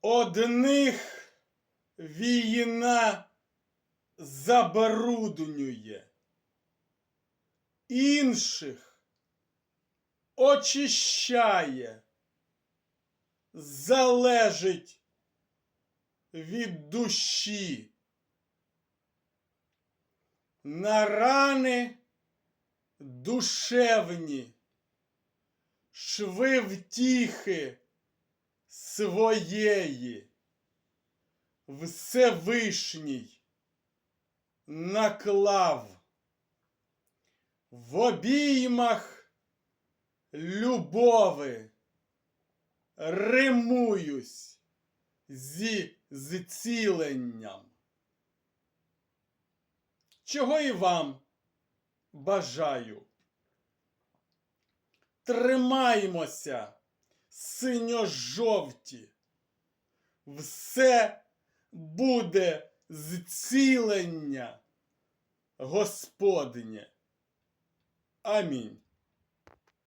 Одних війна забруднює, інших очищає, залежить від душі. На рани душевні, шви втіхи своєї, Всевишній наклав в обіймах любови римуюсь зі зціленням. Чого і вам бажаю. Тримаймося, синьо-жовті. Все буде зцілення Господнє. Амінь.